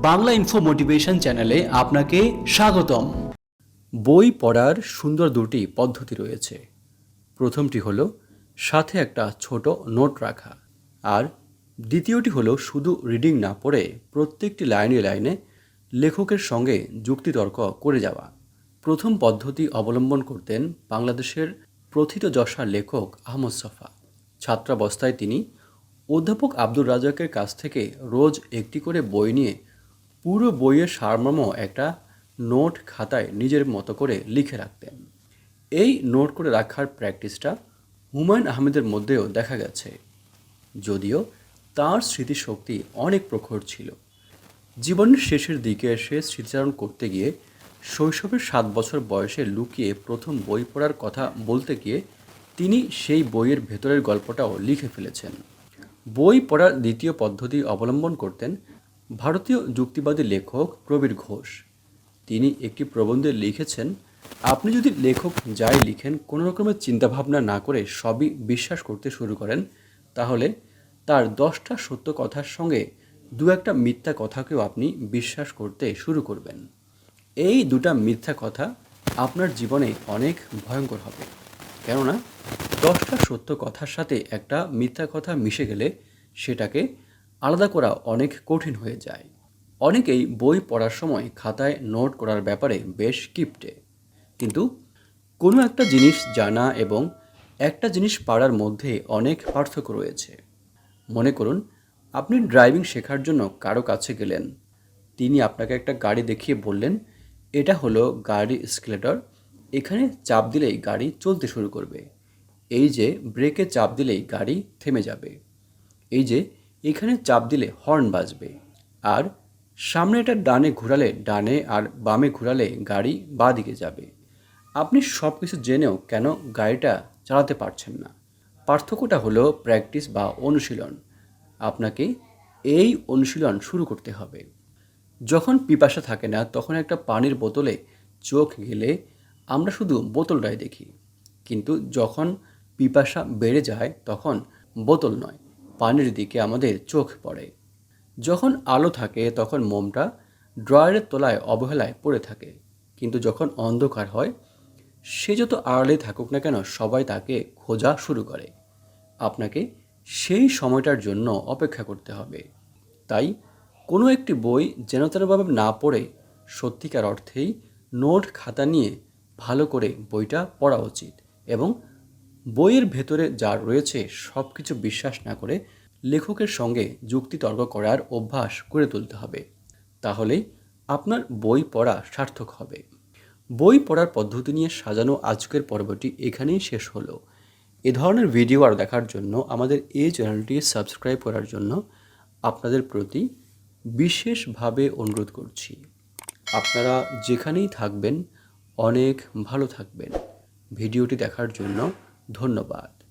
Bangla info motivation চ্যানেলে আপনাকে স্বাগতম। বই পড়ার সুন্দর দুটি পদ্ধতি রয়েছে। প্রথমটি হলো, সাথে একটা ছোট নোট রাখা। আর দ্বিতীয়টি হলো, শুধু রিডিং না পড়ে প্রত্যেকটি লাইনে লাইনে লেখকের সঙ্গে যুক্তিতর্ক করে যাওয়া। প্রথম পদ্ধতি অবলম্বন করতেন বাংলাদেশের প্রথিত প্রথিতযশা লেখক আহমদ সফা। ছাত্রাবস্থায় তিনি অধ্যাপক আব্দুর রাজাকের কাছ থেকে রোজ একটি করে বই নিয়ে পুরো বইয়ের সারমর্ম একটা নোট খাতায় নিজের মতো করে লিখে রাখতেন। এই নোট করে রাখার প্র্যাকটিসটা হুমায়ুন আহমেদের মধ্যেও দেখা গেছে। যদিও তার স্মৃতিশক্তি অনেক প্রখর ছিল। জীবনের শেষের দিকে এসে স্মৃতিচারণ করতে গিয়ে শৈশবের সাত বছর বয়সে লুকিয়ে প্রথম বই পড়ার কথা বলতে গিয়ে তিনি সেই বইয়ের ভেতরের গল্পটাও লিখে ফেলেছেন। বই পড়ার দ্বিতীয় পদ্ধতি অবলম্বন করতেন ভারতীয় যুক্তিবাদী লেখক প্রবীর ঘোষ। তিনি একটি প্রবন্ধে লিখেছেন, আপনি যদি লেখক যাই লিখেন, কোনো রকমের চিন্তাভাবনা না করে সবই বিশ্বাস করতে শুরু করেন, তাহলে তার দশটা সত্য কথার সঙ্গে দু একটা মিথ্যা কথাকেও আপনি বিশ্বাস করতে শুরু করবেন। এই দুটা মিথ্যা কথা আপনার জীবনে অনেক ভয়ঙ্কর হবে। কেননা, দশটা সত্য কথার সাথে একটা মিথ্যা কথা মিশে গেলে সেটাকে আলাদা করা অনেক কঠিন হয়ে যায়। অনেকেই বই পড়ার সময় খাতায় নোট করার ব্যাপারে বেশ কিপটে। কিন্তু কোনো একটা জিনিস জানা এবং একটা জিনিস পারার মধ্যে অনেক পার্থক্য রয়েছে। মনে করুন, আপনি ড্রাইভিং শেখার জন্য কারও কাছে গেলেন। তিনি আপনাকে একটা গাড়ি দেখিয়ে বললেন, এটা হলো গাড়ি স্কেলেটর এখানে চাপ দিলেই গাড়ি চলতে শুরু করবে। এই যে, ব্রেকে চাপ দিলেই গাড়ি থেমে যাবে। এই যে এখানে চাপ দিলে হর্ন বাজবে। আর সামনে এটা ডানে ঘোরালে ডানে আর বামে ঘোরালে গাড়ি বাঁ দিকে যাবে। আপনি সব কিছু জেনেও কেন গাড়িটা চালাতে পারছেন না? পার্থক্যটা হলো প্র্যাকটিস বা অনুশীলন। আপনাকে এই অনুশীলন শুরু করতে হবে। যখন পিপাসা থাকে না, তখন একটা পানির বোতলে চোখ গেলে আমরা শুধু বোতলটাই দেখি। কিন্তু যখন পিপাসা বেড়ে যায়, তখন বোতল নয়। পানির দিকে আমাদের চোখ পড়ে। যখন আলো থাকে, তখন মোমটা ড্রয়ারের তলায় অবহেলায় পড়ে থাকে। কিন্তু যখন অন্ধকার হয়, সে যত আড়ালে থাকুক না কেন, সবাই তাকে খোঁজা শুরু করে। আপনাকে সেই সময়টার জন্য অপেক্ষা করতে হবে। তাই কোনো একটি বই যেন তেনভাবে না পড়ে, সত্যিকার অর্থেই নোট খাতা নিয়ে ভালো করে বইটা পড়া উচিত এবং বইয়ের ভেতরে যা রয়েছে সব কিছু বিশ্বাস না করে লেখকের সঙ্গে যুক্তিতর্ক করার অভ্যাস করে তুলতে হবে। তাহলেই আপনার বই পড়া সার্থক হবে। বই পড়ার পদ্ধতি নিয়ে সাজানো আজকের পর্বটি এখানেই শেষ হলো। এ ধরনের ভিডিও আর দেখার জন্য আমাদের এই চ্যানেলটি সাবস্ক্রাইব করার জন্য আপনাদের প্রতি বিশেষভাবে অনুরোধ করছি। আপনারা যেখানেই থাকবেন, অনেক ভালো থাকবেন। ভিডিওটি দেখার জন্য ধন্যবাদ।